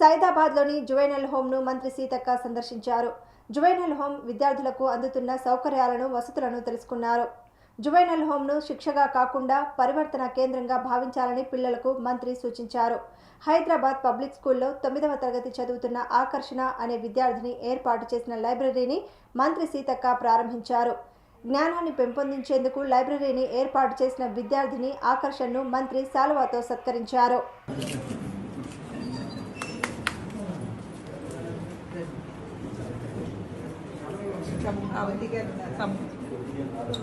సైదాబాద్లోని juvenile హోమ్ను మంత్రి సీతక్క సందర్శించారు. Juvenile home విద్యార్థులకు అందుతున్న సౌకర్యాలను వసతులను తెలుసుకున్నారు. జువైనల్ హోమ్ను శిక్షగా కాకుండా పరివర్తన కేంద్రంగా భావించాలని పిల్లలకు మంత్రి సూచించారు. హైదరాబాద్ పబ్లిక్ స్కూల్లో తొమ్మిదవ తరగతి చదువుతున్న ఆకర్షణ అనే విద్యార్థిని ఏర్పాటు చేసిన లైబ్రరీని మంత్రి సీతక్క ప్రారంభించారు. జ్ఞానాన్ని పెంపొందించేందుకు లైబ్రరీని ఏర్పాటు చేసిన విద్యార్థిని ఆకర్షణను మంత్రి శాలువాతో సత్కరించారు. అవతి గారు తమ్ము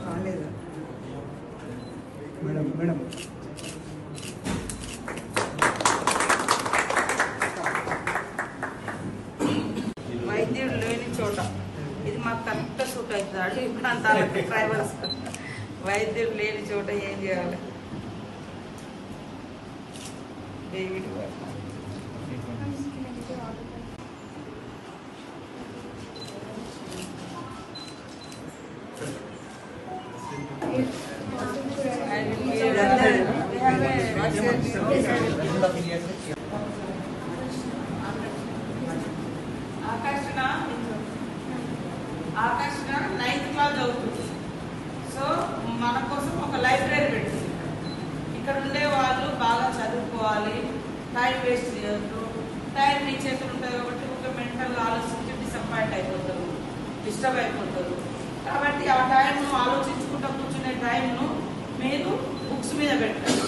రాలేదు? Madam madam. వైద్యుడు లేని చోట ఇది మాకు కరెక్ట్ సూట్ అవుతుంది. అడవి ప్రాంతాలకు ట్రైబల్స్ వైద్యుడు లేని చోట ఏం చేయాలి? డేవిడ్ ఆకర్షణ ఆకర్షణ నైన్త్ క్లాస్ అవుతుంది సో మన కోసం ఒక లైబ్రరీ పెట్టింది ఇక్కడ ఉండే వాళ్ళు బాగా చదువుకోవాలి టైం వేస్ట్ చేయొద్దు టైం మీ చేతులు ఉంటుంది కాబట్టి ఒక మెంటల్ ఆలోచించి డిసప్పాయింట్ అయిపోతారు. డిస్టర్బ్ అయిపోతారు కాబట్టి ఆ టైంను ఆలోచించుకుంటూ కూర్చునే టైంను మీరు బుక్స్ మీద పెట్టాలి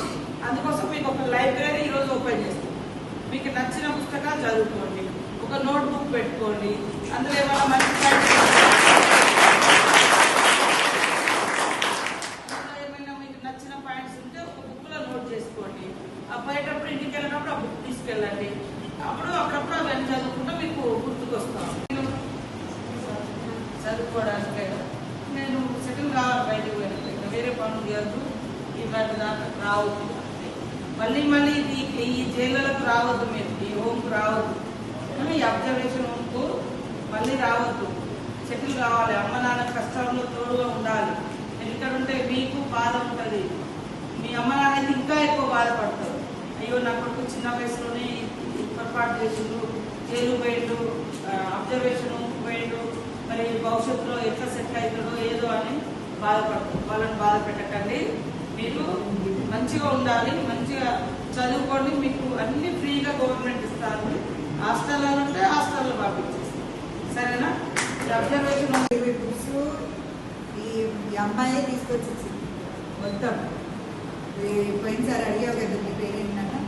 అందుకోసం మీకు ఒక లైబ్రరీ ఈరోజు ఓపెన్ చేస్తాం. మీకు నచ్చిన పుస్తకాలు చదువుకోండి. ఒక నోట్ బుక్ పెట్టుకోండి. అందులో ఏమైనా మంచి అందులో ఏమైనా మీకు నచ్చిన పాయింట్స్ ఉంటే ఒక బుక్లో నోట్ చేసుకోండి. ఆ పోయేటప్పుడు ఇంటికి వెళ్ళినప్పుడు ఆ బుక్ తీసుకెళ్ళండి. అప్పుడు అప్పుడప్పుడు అవన్నీ చదువుకుంటే మీకు గుర్తుకొస్తాం. నేను చదువుకోవడానికి నేను సెటిల్ కావాలి బయటకు వెళ్ళి వేరే పనులు చేయొద్దు. ఇవాటి దాకా రావద్దు. మళ్ళీ మళ్ళీ ఇది ఈ జైళ్ళకు రావద్దు మీరు ఈ హోమ్కి రావద్దు. ఈ అబ్జర్వేషన్ హోమ్కు మళ్ళీ రావద్దు. సెటిల్ కావాలి అమ్మ నాన్న కష్టంలో తోడుగా ఉండాలి. ఇక్కడ ఉంటే మీకు బాధ ఉంటుంది. మీ అమ్మ నాన్నకి ఇంకా ఎక్కువ బాధపడతారు. అయ్యో నా కొడుకు చిన్న వయసులోనే పొరపాటు చేసిండు జైలు పోయిండు అబ్జర్వేషన్ పోయిండు మరి భవిష్యత్తులో ఎట్లా సెటిల్ అవుతాడో ఏదో అని బాధపడతారు. వాళ్ళని బాధ పెట్టకండి. మీరు మంచిగా ఉండాలి మంచిగా చదువుకోండి మీకు అన్ని ఫ్రీగా గవర్నమెంట్ ఇస్తారు. హాస్టల్లో ఉంటే హాస్టల్లో పంపించేస్తారు. సరేనా? అబ్జర్వేషన్ ఇరవై బుక్స్ ఈ అమ్మాయి తీసుకొచ్చేసి మొత్తం. పోయినసారి అడిగావు కదా మీ పేరేంటన్నా?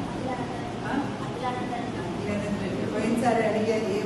పోయినసారి అడిగా ఏ